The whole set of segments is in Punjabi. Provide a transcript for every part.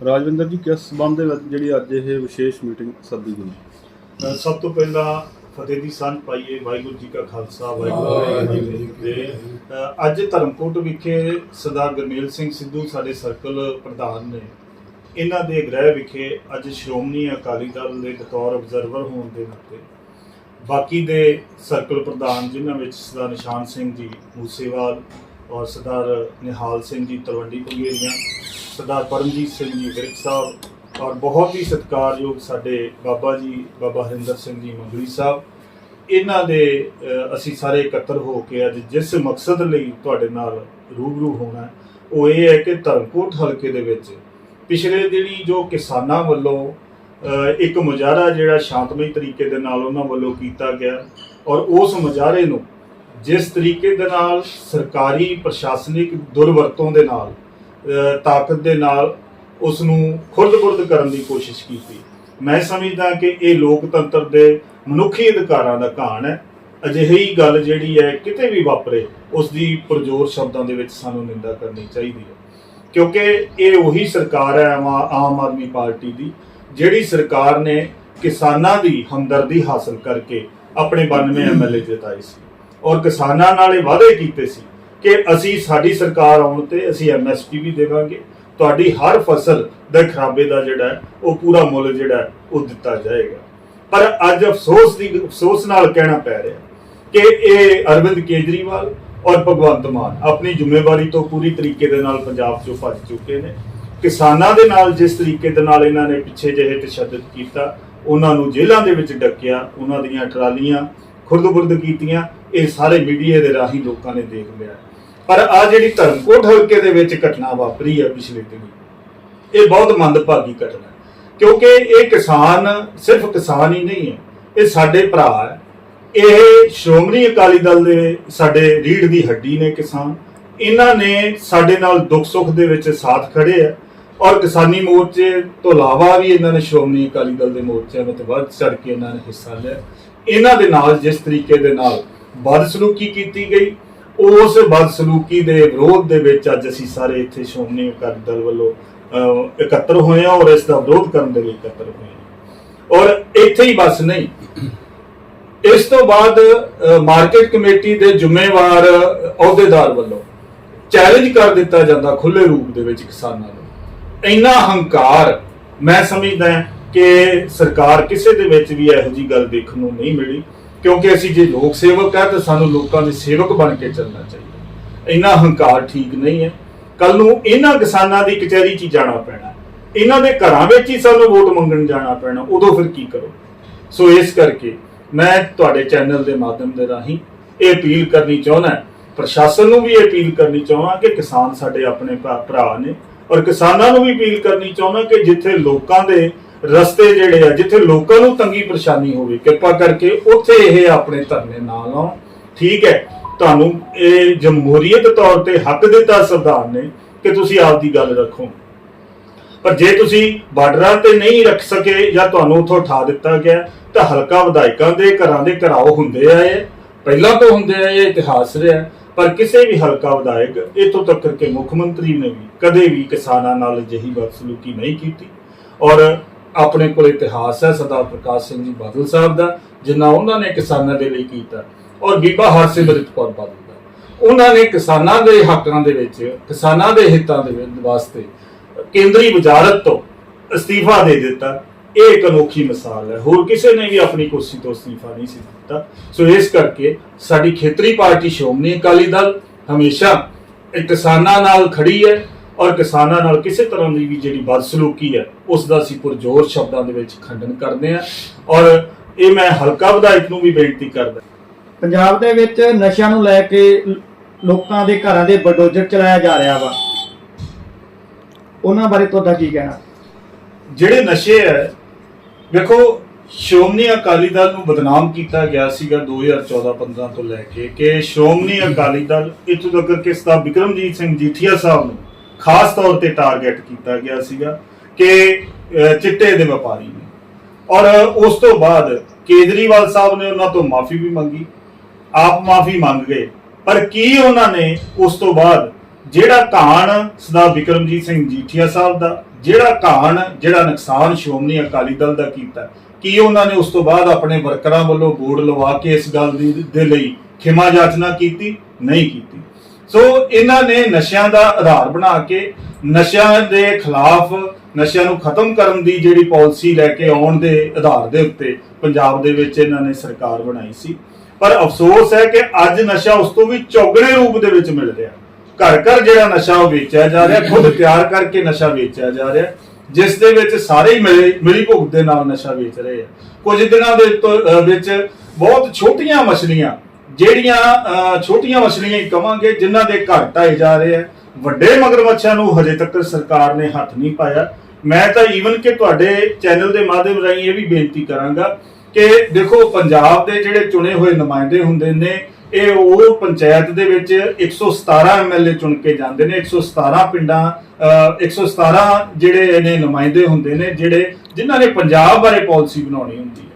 ਰਾਜਵਿੰਦਰ ਜੀ ਕਿਸ ਸਬੰਧ ਦੇ ਵਿੱਚ ਜਿਹੜੀ ਅੱਜ ਇਹ ਵਿਸ਼ੇਸ਼ ਮੀਟਿੰਗ ਸੱਦੀ ਗਈ? ਸਭ ਤੋਂ ਪਹਿਲਾਂ ਫਤਿਹ ਦੀ ਸਾਂਝ ਪਾਈਏ ਵਾਹਿਗੁਰੂ ਜੀ ਕਾ ਖਾਲਸਾ ਵਾਹਿਗੁਰੂ ਜੀ ਕੀ ਫਤਿਹ। ਅੱਜ ਧਰਮਕੋਟ ਵਿਖੇ ਸਰਦਾਰ ਗਰਮੇਲ ਸਿੰਘ ਸਿੱਧੂ ਸਾਡੇ ਸਰਕਲ ਪ੍ਰਧਾਨ ਨੇ ਇਹਨਾਂ ਦੇ ਗ੍ਰਹਿ ਵਿਖੇ ਅੱਜ ਸ਼੍ਰੋਮਣੀ ਅਕਾਲੀ ਦਲ ਦੇ ਬਤੌਰ ਆਬਜ਼ਰਵਰ ਹੋਣ ਦੇ ਨਾਤੇ ਬਾਕੀ ਦੇ ਸਰਕਲ ਪ੍ਰਧਾਨ ਜਿਨ੍ਹਾਂ ਵਿੱਚ ਸਰਦਾਰ ਨਿਸ਼ਾਨ ਸਿੰਘ ਜੀ ਮੂਸੇਵਾਲ ਔਰ ਸਰਦਾਰ ਨਿਹਾਲ ਸਿੰਘ ਜੀ ਤਲਵੰਡੀ ਪੰਗੇਰੀਆਂ ਸਰਦਾਰ ਪਰਮਜੀਤ ਸਿੰਘ ਜੀ ਵਿਰਕ ਸਾਹਿਬ ਔਰ ਬਹੁਤ ਹੀ ਸਤਿਕਾਰਯੋਗ ਸਾਡੇ ਬਾਬਾ ਜੀ, ਬਾਬਾ ਹਰਿੰਦਰ ਸਿੰਘ ਜੀ ਮੰਗਲੀ ਸਾਹਿਬ। ਇਹਨਾਂ ਦੇ ਅਸੀਂ ਸਾਰੇ ਇਕੱਤਰ ਹੋ ਕੇ ਅੱਜ ਜਿਸ ਮਕਸਦ ਲਈ ਤੁਹਾਡੇ ਨਾਲ ਰੂਬਰੂ ਹੋਣਾ ਉਹ ਇਹ ਹੈ ਕਿ ਧਰਮਕੋਟ ਹਲਕੇ ਦੇ ਵਿੱਚ ਪਿਛਲੇ ਦਿਨੀ ਜੋ ਕਿਸਾਨਾਂ ਵੱਲੋਂ ਇੱਕ ਮੁਜ਼ਾਹਰਾ ਜਿਹੜਾ ਸ਼ਾਂਤਮਈ ਤਰੀਕੇ ਦੇ ਨਾਲ ਉਹਨਾਂ ਵੱਲੋਂ ਕੀਤਾ ਗਿਆ ਔਰ ਉਸ ਮੁਜ਼ਾਹਰੇ ਨੂੰ ਜਿਸ ਤਰੀਕੇ ਦੇ ਨਾਲ ਸਰਕਾਰੀ ਪ੍ਰਸ਼ਾਸਨਿਕ ਦੁਰਵਰਤੋਂ ਦੇ ਨਾਲ ਤਾਕਤ ਦੇ ਨਾਲ ਉਸ ਨੂੰ ਖੁਰਦ-ਬੁਰਦ ਕਰਨ ਦੀ ਕੋਸ਼ਿਸ਼ ਕੀਤੀ। ਮੈਂ ਸਮਝਦਾ ਕਿ ਇਹ ਲੋਕਤੰਤਰ ਦੇ ਮਨੁੱਖੀ ਅਧਿਕਾਰਾਂ ਦਾ ਘਾਣ ਹੈ। ਅਜਿਹੀ ਗੱਲ ਜਿਹੜੀ ਹੈ, ਕਿਤੇ ਵੀ ਵਾਪਰੇ ਉਸ ਦੀ ਪੁਰਜੋਰ ਸ਼ਬਦਾਂ ਦੇ ਵਿੱਚ ਸਾਨੂੰ ਨਿੰਦਾ ਕਰਨੀ ਚਾਹੀਦੀ ਹੈ। ਕਿਉਂਕਿ ਇਹ ਉਹੀ ਸਰਕਾਰ ਹੈ ਆਮ- ਆਮ ਆਦਮੀ ਪਾਰਟੀ ਦੀ, ਜਿਹੜੀ ਸਰਕਾਰ ਨੇ ਕਿਸਾਨਾਂ ਦੀ ਹਮਦਰਦੀ ਹਾਸਲ ਕਰਕੇ ਆਪਣੇ 92 ਐਮਐਲਏ ਜਿਤਾਏ ਸੀ। ਔਰ ਕਿਸਾਨਾਂ ਨਾਲ ਇਹ ਵਾਅਦੇ ਕੀਤੇ ਸੀ ਕਿ ਅਸੀਂ ਸਾਡੀ ਸਰਕਾਰ ਆਉਣ ਤੇ ਅਸੀਂ ਐਮਐਸਪੀ ਵੀ ਦੇਵਾਂਗੇ। ਤੁਹਾਡੀ ਹਰ ਫਸਲ ਦੇ ਖਰਾਬੇ ਦਾ ਜਿਹੜਾ ਉਹ ਪੂਰਾ ਮੁੱਲ ਜਿਹੜਾ ਉਹ ਦਿੱਤਾ ਜਾਏਗਾ। ਪਰ ਅੱਜ ਅਫਸੋਸ ਦੀ, ਅਫਸੋਸ ਨਾਲ ਕਹਿਣਾ ਪੈ ਰਿਹਾ ਕਿ ਇਹ ਅਰਵਿੰਦ ਕੇਜਰੀਵਾਲ ਔਰ ਭਗਵੰਤ ਮਾਨ ਆਪਣੀ ਜ਼ਿੰਮੇਵਾਰੀ ਤੋਂ ਪੂਰੀ ਤਰੀਕੇ ਦੇ ਨਾਲ ਪੰਜਾਬ 'ਚੋਂ ਭੱਜ ਚੁੱਕੇ ਨੇ। ਕਿਸਾਨਾਂ ਦੇ ਨਾਲ ਜਿਸ ਤਰੀਕੇ ਦੇ ਨਾਲ ਇਹਨਾਂ ਨੇ ਪਿੱਛੇ ਜਿਹੇ ਤਸ਼ੱਦਦ ਕੀਤਾ, ਉਹਨਾਂ ਨੂੰ ਜੇਲ੍ਹਾਂ ਦੇ ਵਿੱਚ ਡੱਕਿਆ, ਉਹਨਾਂ ਦੀਆਂ ਟਰਾਲੀਆਂ ਖੁਰਦ-ਬੁਰਦ ਕੀਤੀਆਂ, ਇਹ ਸਾਰੇ ਮੀਡੀਆ ਦੇ ਰਾਹੀਂ ਲੋਕਾਂ ਨੇ ਦੇਖ ਲਿਆ। ਪਰ ਆ ਜਿਹੜੀ ਧਰਮਕੋਟ ਹਲਕੇ ਦੇ ਵਿੱਚ ਘਟਨਾ ਵਾਪਰੀ ਹੈ ਪਿਛਲੇ ਦਿਨੀ, ਇਹ ਬਹੁਤ ਮੰਦਭਾਗੀ ਘਟਨਾ ਕਿਉਂਕਿ ਇਹ ਕਿਸਾਨ ਸਿਰਫ ਕਿਸਾਨ ਹੀ ਨਹੀਂ ਹੈ, ਇਹ ਸਾਡੇ ਭਰਾ ਹੈ। ਇਹ ਸ਼੍ਰੋਮਣੀ ਅਕਾਲੀ ਦਲ ਦੇ ਸਾਡੇ ਰੀੜ ਦੀ ਹੱਡੀ ਨੇ ਕਿਸਾਨ। ਇਹਨਾਂ ਨੇ ਸਾਡੇ ਨਾਲ ਦੁੱਖ ਸੁੱਖ ਦੇ ਵਿੱਚ ਸਾਥ ਖੜੇ ਆ ਔਰ ਕਿਸਾਨੀ ਮੋਰਚੇ ਤੋਂ ਇਲਾਵਾ ਵੀ ਇਹਨਾਂ ਨੇ ਸ਼੍ਰੋਮਣੀ ਅਕਾਲੀ ਦਲ ਦੇ ਮੋਰਚਿਆਂ ਵਿੱਚ ਵੱਧ ਚੜ ਕੇ ਇਹਨਾਂ ਨੇ ਹਿੱਸਾ ਲਿਆ। ਇਹਨਾਂ ਦੇ ਨਾਲ, ਜਿਸ ਤਰੀਕੇ ਦੇ ਨਾਲ ਬਦਸਲੂਕੀ ਕੀਤੀ ਗਈ ਉਸ ਬਦਸਲੂਕੀ ਦੇ ਵਿਰੋਧ ਦੇ ਵਿੱਚ ਅੱਜ ਅਸੀਂ ਸਾਰੇ ਇੱਥੇ ਸ਼੍ਰੋਮਣੀ ਅਕਾਲੀ ਦਲ ਵੱਲੋਂ ਇਕੱਤਰ ਹੋਏ ਹਾਂ ਔਰ ਇਸ ਦਾ ਵਿਰੋਧ ਕਰਨ ਦੇ ਲਈ ਇਕੱਤਰ ਹੋਏ ਹਾਂ। ਔਰ ਇੱਥੇ ਹੀ ਬਸ ਨਹੀਂ। ਇਸ ਤੋਂ ਬਾਅਦ ਮਾਰਕੀਟ ਕਮੇਟੀ ਦੇ ਜ਼ਿੰਮੇਵਾਰ ਅਹੁਦੇਦਾਰ ਵੱਲੋਂ ਚੈਲੰਜ ਕਰ ਦਿੱਤਾ ਜਾਂਦਾ ਖੁੱਲੇ ਰੂਪ ਦੇ ਵਿੱਚ ਕਿਸਾਨਾਂ ਨੂੰ। ਇੰਨਾ ਹੰਕਾਰ ਮੈਂ ਸਮਝਦਾ ਕਿ ਸਰਕਾਰ ਕਿਸੇ ਦੇ ਵਿੱਚ ਵੀ ਇਹੋ ਜੀ ਗੱਲ ਦੇਖਣ ਨੂੰ ਨਹੀਂ ਮਿਲੀ। ਕਿਉਂਕਿ ਅਸੀਂ ਜੇ ਲੋਕ ਸੇਵਕ ਹੈ ਤਾਂ ਸਾਨੂੰ ਲੋਕਾਂ ਦੇ ਸੇਵਕ ਬਣ ਕੇ ਚੱਲਣਾ ਚਾਹੀਦਾ। ਇੰਨਾ ਹੰਕਾਰ ਠੀਕ ਨਹੀਂ ਹੈ। ਕੱਲ ਨੂੰ ਇਹਨਾਂ ਕਿਸਾਨਾਂ ਦੀ ਕਚਹਿਰੀ 'ਚ ਹੀ ਜਾਣਾ ਪੈਣਾ। ਇਹਨਾਂ ਦੇ ਘਰਾਂ ਵਿੱਚ ਹੀ ਸਾਨੂੰ ਵੋਟ ਮੰਗਣ ਜਾਣਾ ਪੈਣਾ। ਉਦੋਂ ਫਿਰ ਕੀ ਕਰੋ? ਸੋ ਇਸ ਕਰਕੇ ਮੈਂ ਤੁਹਾਡੇ ਚੈਨਲ ਦੇ ਮਾਧਿਅਮ ਦੇ ਰਾਹੀਂ ਇਹ ਅਪੀਲ ਕਰਨੀ ਚਾਹੁੰਦਾ ਪ੍ਰਸ਼ਾਸਨ ਨੂੰ ਵੀ ਇਹ ਅਪੀਲ ਕਰਨੀ ਚਾਹੁੰਦਾ ਕਿ ਕਿਸਾਨ ਸਾਡੇ ਆਪਣੇ ਭਰਾ- ਭਰਾ ਨੇ। ਔਰ ਕਿਸਾਨਾਂ ਨੂੰ ਵੀ ਅਪੀਲ ਕਰਨੀ ਚਾਹੁੰਦਾ ਕਿ ਜਿੱਥੇ ਲੋਕਾਂ ਦੇ ਰਸਤੇ ਜਿਹੜੇ ਆ, ਜਿੱਥੇ ਲੋਕਾਂ ਨੂੰ ਤੰਗੀ ਪਰੇਸ਼ਾਨੀ ਹੋਵੇ, ਕਿਰਪਾ ਕਰਕੇ ਉੱਥੇ ਇਹ ਆਪਣੇ ਧਰਨੇ ਨਾ ਲਾਉਣ ਠੀਕ ਹੈ, ਤੁਹਾਨੂੰ ਇਹ ਜਮਹੂਰੀਅਤ ਤੌਰ ਤੇ ਹੱਕ ਦਿੱਤਾ ਸੰਵਿਧਾਨ ਨੇ ਕਿ ਤੁਸੀਂ ਆਪਦੀ ਗੱਲ ਰੱਖੋ। ਪਰ ਜੇ ਤੁਸੀਂ ਬਾਰਡਰਾਂ ਤੇ ਨਹੀਂ ਰੱਖ ਸਕੇ ਜਾਂ ਤੁਹਾਨੂੰ ਉੱਥੋਂ ਉਠਾ ਦਿੱਤਾ ਗਿਆ, ਤਾਂ ਹਲਕਾ ਵਿਧਾਇਕਾਂ ਦੇ ਘਰਾਂ ਦੇ ਘਰਾਓ ਹੁੰਦੇ ਆਏ ਪਹਿਲਾਂ ਤੋਂ ਹੁੰਦੇ ਆਏ ਇਤਿਹਾਸ ਰਿਹਾ। ਪਰ ਕਿਸੇ ਵੀ ਹਲਕਾ ਵਿਧਾਇਕ ਇਥੋਂ ਤੱਕ ਕਿ ਮੁੱਖ ਮੰਤਰੀ ਨੇ ਵੀ ਕਦੇ ਵੀ ਕਿਸਾਨਾਂ ਨਾਲ ਅਜਿਹੀ ਬਦਸਲੂਕੀ ਨਹੀਂ ਕੀਤੀ। ਔਰ ਆਪਣੇ ਕੋਲ ਇਤਿਹਾਸ ਹੈ, ਸਰਦਾਰ ਪ੍ਰਕਾਸ਼ ਸਿੰਘ ਜੀ ਬਾਦਲ ਸਾਹਿਬ ਦਾ, ਜਿੰਨਾ ਉਹਨਾਂ ਨੇ ਕਿਸਾਨਾਂ ਦੇ ਲਈ ਕੀਤਾ, ਔਰ ਬੀਬਾ ਹਰਸਿਮਰਤ ਕੌਰ ਬਾਦਲ ਦਾ। ਉਹਨਾਂ ਨੇ ਕਿਸਾਨਾਂ ਦੇ ਹੱਕਾਂ ਦੇ ਵਿੱਚ, ਕਿਸਾਨਾਂ ਦੇ ਹਿੱਤਾਂ ਦੇ ਵਾਸਤੇ ਕੇਂਦਰੀ ਵਜ਼ਾਰਤ ਤੋਂ ਅਸਤੀਫਾ ਦੇ ਦਿੱਤਾ। ਇਹ ਇੱਕ ਅਨੋਖੀ ਮਿਸਾਲ ਹੈ। ਹੋਰ ਕਿਸੇ ਨੇ ਵੀ ਆਪਣੀ ਕੁਰਸੀ ਤੋਂ ਅਸਤੀਫਾ ਨਹੀਂ ਸੀ ਦਿੱਤਾ। ਸੋ ਇਸ ਕਰਕੇ ਸਾਡੀ ਖੇਤਰੀ ਪਾਰਟੀ ਸ਼੍ਰੋਮਣੀ ਅਕਾਲੀ ਦਲ ਹਮੇਸ਼ਾ ਕਿਸਾਨਾਂ ਨਾਲ ਖੜੀ ਹੈ। ਔਰ ਕਿਸਾਨਾਂ ਨਾਲ ਕਿਸੇ ਤਰ੍ਹਾਂ ਦੀ ਵੀ ਜਿਹੜੀ ਬਦਸਲੂਕੀ ਹੈ ਉਸ ਦਾ ਅਸੀਂ ਪੁਰਜੋਰ ਸ਼ਬਦਾਂ ਦੇ ਵਿੱਚ ਖੰਡਨ ਕਰਦੇ ਹਾਂ। ਔਰ ਇਹ ਮੈਂ ਹਲਕਾ ਵਿਧਾਇਕ ਨੂੰ ਵੀ ਬੇਨਤੀ ਕਰਦਾ। ਪੰਜਾਬ ਦੇ ਵਿੱਚ ਨਸ਼ਿਆਂ ਨੂੰ ਲੈ ਕੇ ਲੋਕਾਂ ਦੇ ਘਰਾਂ ਦੇ ਬਲਡੋਜ਼ਰ ਚਲਾਇਆ ਜਾ ਰਿਹਾ ਵਾ। ਉਹਨਾਂ ਬਾਰੇ ਤੁਹਾਡਾ ਕੀ ਕਹਿਣਾ? ਜਿਹੜੇ ਨਸ਼ੇ ਹੈ ਵੇਖੋ ਸ਼੍ਰੋਮਣੀ ਅਕਾਲੀ ਦਲ ਨੂੰ ਬਦਨਾਮ ਕੀਤਾ ਗਿਆ ਸੀਗਾ 2014-15 ਤੋਂ ਲੈ ਕੇ ਕਿ ਸ਼੍ਰੋਮਣੀ ਅਕਾਲੀ ਦਲ ਇੱਥੋਂ ਤੱਕ ਕਿ ਸਤਾ ਬਿਕਰਮਜੀਤ ਸਿੰਘ ਜੀਠੀਆ ਸਾਹਿਬ ਨੂੰ ਖਾਸ ਤੌਰ ਤੇ ਟਾਰਗੇਟ ਕੀਤਾ ਗਿਆ ਸੀਗਾ ਕਿ ਚਿੱਟੇ ਦੇ ਵਪਾਰੀ ਨੇ। ਔਰ ਉਸ ਤੋਂ ਬਾਅਦ ਕੇਜਰੀਵਾਲ ਸਾਹਿਬ ਨੇ ਉਹਨਾਂ ਤੋਂ ਮਾਫੀ ਵੀ ਮੰਗੀ, ਆਪ ਮਾਫੀ ਮੰਗ ਗਏ। ਪਰ ਕੀ ਉਹਨਾਂ ਨੇ ਉਸ ਤੋਂ ਬਾਅਦ ਜਿਹੜਾ ਕਹਾਣ ਸਰਦਾਰ ਵਿਕਰਮਜੀਤ ਸਿੰਘ ਜੀਠੀਆ ਸਾਹਿਬ ਦਾ, ਜਿਹੜਾ ਕਹਾਣ ਜਿਹੜਾ ਨੁਕਸਾਨ ਸ਼੍ਰੋਮਣੀ ਅਕਾਲੀ ਦਲ ਦਾ ਕੀਤਾ, ਕੀ ਉਹਨਾਂ ਨੇ ਉਸ ਤੋਂ ਬਾਅਦ ਆਪਣੇ ਵਰਕਰਾਂ ਵੱਲੋਂ ਬੋਰਡ ਲਵਾ ਕੇ ਇਸ ਗੱਲ ਦੀ, ਦੇ ਲਈ ਖਿਮਾ ਜਾਚਨਾ ਕੀਤੀ? ਨਹੀਂ ਕੀਤੀ। ਸੋ ਇਹਨਾਂ ਨੇ ਨਸ਼ਿਆਂ ਦਾ ਆਧਾਰ ਬਣਾ ਕੇ ਨਸ਼ਿਆਂ ਦੇ ਖਿਲਾਫ ਨਸ਼ਿਆਂ ਨੂੰ ਖਤਮ ਕਰਨ ਦੀ ਜਿਹੜੀ ਪਾਲਿਸੀ ਲੈ ਕੇ ਆਉਣ ਦੇ ਆਧਾਰ ਦੇ ਉੱਤੇ ਪੰਜਾਬ ਦੇ ਵਿੱਚ ਇਹਨਾਂ ਨੇ ਸਰਕਾਰ ਬਣਾਈ ਸੀ। ਪਰ ਅਫਸੋਸ ਹੈ ਕਿ ਅੱਜ ਨਸ਼ਾ ਉਸ ਤੋਂ ਵੀ ਚੌਗਣੇ ਰੂਪ ਦੇ ਵਿੱਚ ਮਿਲ ਰਿਹਾ। ਘਰ ਘਰ ਜਿਹੜਾ ਨਸ਼ਾ ਉਹ ਵੇਚਿਆ ਜਾ ਰਿਹਾ, ਖੁਦ ਤਿਆਰ ਕਰਕੇ ਨਸ਼ਾ ਵੇਚਿਆ ਜਾ ਰਿਹਾ, ਜਿਸ ਦੇ ਵਿੱਚ ਸਾਰੇ ਹੀ ਮਿਲੀ ਭੁਗਤ ਦੇ ਨਾਲ ਨਸ਼ਾ ਵੇਚ ਰਹੇ ਆ। ਕੁਝ ਦਿਨਾਂ ਦੇ ਵਿੱਚ ਬਹੁਤ ਛੋਟੀਆਂ ਮਛਲੀਆਂ ਜਿਹੜੀਆਂ ਛੋਟੀਆਂ ਮਛਲੀਆਂ ਹੀ ਕਵਾਂਗੇ ਜਿਨ੍ਹਾਂ ਦੇ ਘਰ ਢਾਏ ਜਾ ਰਹੇ ਆ ਵੱਡੇ ਮਗਰਮੱਛਾਂ ਨੂੰ ਹਜੇ ਤੱਕ ਸਰਕਾਰ ਨੇ ਹੱਥ ਨਹੀਂ ਪਾਇਆ। ਮੈਂ ਤਾਂ ਈਵਨ ਕਿ ਤੁਹਾਡੇ ਚੈਨਲ ਦੇ ਮਾਧਿਅਮ ਰਾਹੀਂ ਇਹ ਵੀ ਬੇਨਤੀ ਕਰਾਂਗਾ ਕਿ ਦੇਖੋ ਪੰਜਾਬ ਦੇ ਜਿਹੜੇ ਚੁਣੇ ਹੋਏ ਨੁਮਾਇੰਦੇ ਹੁੰਦੇ ਨੇ ਇਹ ਉਹ ਪੰਚਾਇਤ ਦੇ ਵਿੱਚ 117 ਐਮਐਲਏ ਚੁਣ ਕੇ ਜਾਂਦੇ ਨੇ 117 ਪਿੰਡਾਂ ਅਹ, 117 ਜਿਹੜੇ ਨੇ ਨੁਮਾਇੰਦੇ ਹੁੰਦੇ ਨੇ ਜਿਹੜੇ ਜਿਨ੍ਹਾਂ ਨੇ ਪੰਜਾਬ ਬਾਰੇ ਪਾਲਿਸੀ ਬਣਾਉਣੀ ਹੁੰਦੀ ਹੈ।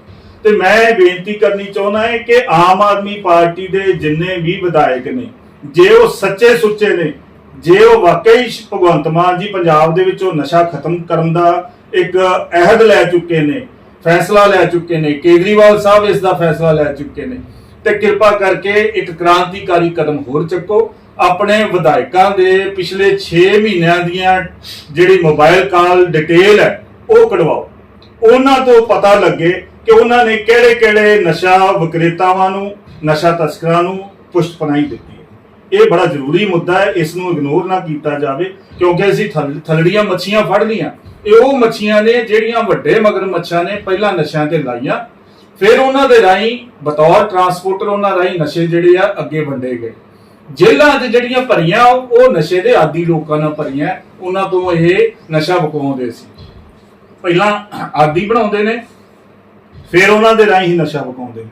ਤੇ ਮੈਂ ਇਹ ਬੇਨਤੀ ਕਰਨੀ ਚਾਹੁੰਦਾ ਹਾਂ ਕਿ ਆਮ ਆਦਮੀ ਪਾਰਟੀ ਦੇ ਜਿੰਨੇ ਵੀ ਵਿਧਾਇਕ ਨੇ, ਜੇ ਉਹ ਸੱਚੇ ਸੁੱਚੇ ਨੇ, ਜੇ ਉਹ ਵਾਕਈ ਭਗਵੰਤ ਮਾਨ ਜੀ ਪੰਜਾਬ ਦੇ ਵਿੱਚੋਂ ਨਸ਼ਾ ਖਤਮ ਕਰਨ ਦਾ ਇੱਕ ਅਹਿਦ ਲੈ ਚੁੱਕੇ ਨੇ, ਫੈਸਲਾ ਲੈ ਚੁੱਕੇ ਨੇ, ਕੇਜਰੀਵਾਲ ਸਾਹਿਬ ਇਸ ਦਾ ਫੈਸਲਾ ਲੈ ਚੁੱਕੇ ਨੇ, ਤੇ ਕਿਰਪਾ ਕਰਕੇ ਇੱਕ ਕ੍ਰਾਂਤੀਕਾਰੀ ਕਦਮ ਹੋਰ ਚੱਕੋ। ਆਪਣੇ ਵਿਧਾਇਕਾਂ ਦੇ ਪਿਛਲੇ 6 ਮਹੀਨਿਆਂ ਦੀਆਂ ਜਿਹੜੀ ਮੋਬਾਈਲ ਕਾਲ ਡਿਟੇਲ ਹੈ, ਉਹ ਕਢਵਾਓ। ਉਹਨਾਂ ਤੋਂ ਪਤਾ ਲੱਗੇ ਕਿ ਉਹਨਾਂ ਨੇ ਕਿਹੜੇ ਕਿਹੜੇ ਨਸ਼ਾ ਵਿਕਰੇਤਾਵਾਂ ਨੂੰ, ਨਸ਼ਾ ਤਸਕਰਾਂ ਨੂੰ ਪੁਸ਼ਟ ਦਿੱਤੀ ਹੈ। ਇਹ ਬੜਾ ਜ਼ਰੂਰੀ ਮੁੱਦਾ ਹੈ, ਇਸ ਨੂੰ ਇਗਨੋਰ ਨਾ ਕੀਤਾ ਜਾਵੇ, ਕਿਉਂਕਿ ਅਸੀਂ ਥਲੜੀਆਂ ਮੱਛੀਆਂ ਫੜ ਲੀਆਂ ਇਹ ਉਹ ਮੱਛੀਆਂ ਨੇ ਜਿਹੜੀਆਂ ਵੱਡੇ ਮਗਰਮੱਛਾਂ ਨੇ, ਪਹਿਲਾਂ ਨਸ਼ਿਆਂ ਤੇ ਲਾਈਆਂ। ਫਿਰ ਉਹਨਾਂ ਦੇ ਰਾਹੀਂ ਬਤੌਰ ਟਰਾਂਸਪੋਰਟਰ ਉਹਨਾਂ ਰਾਹੀਂ ਨਸ਼ੇ ਜਿਹੜੇ ਆ, ਅੱਗੇ ਵੰਡੇ ਗਏ। ਜੇਲ੍ਹਾਂ 'ਚ ਜਿਹੜੀਆਂ ਭਰੀਆਂ, ਉਹ ਉਹ ਨਸ਼ੇ ਦੇ ਆਦੀ ਲੋਕਾਂ ਨਾਲ ਭਰੀਆਂ, ਉਹਨਾਂ ਤੋਂ ਇਹ ਨਸ਼ਾ ਵਕਾਉਂਦੇ ਸੀ। ਪਹਿਲਾਂ ਆਦੀ ਬਣਾਉਂਦੇ ਨੇ ਫਿਰ ਉਹਨਾਂ ਦੇ ਰਾਹੀਂ ਹੀ ਨਸ਼ਾ ਵਕਾਉਂਦੇ ਨੇ।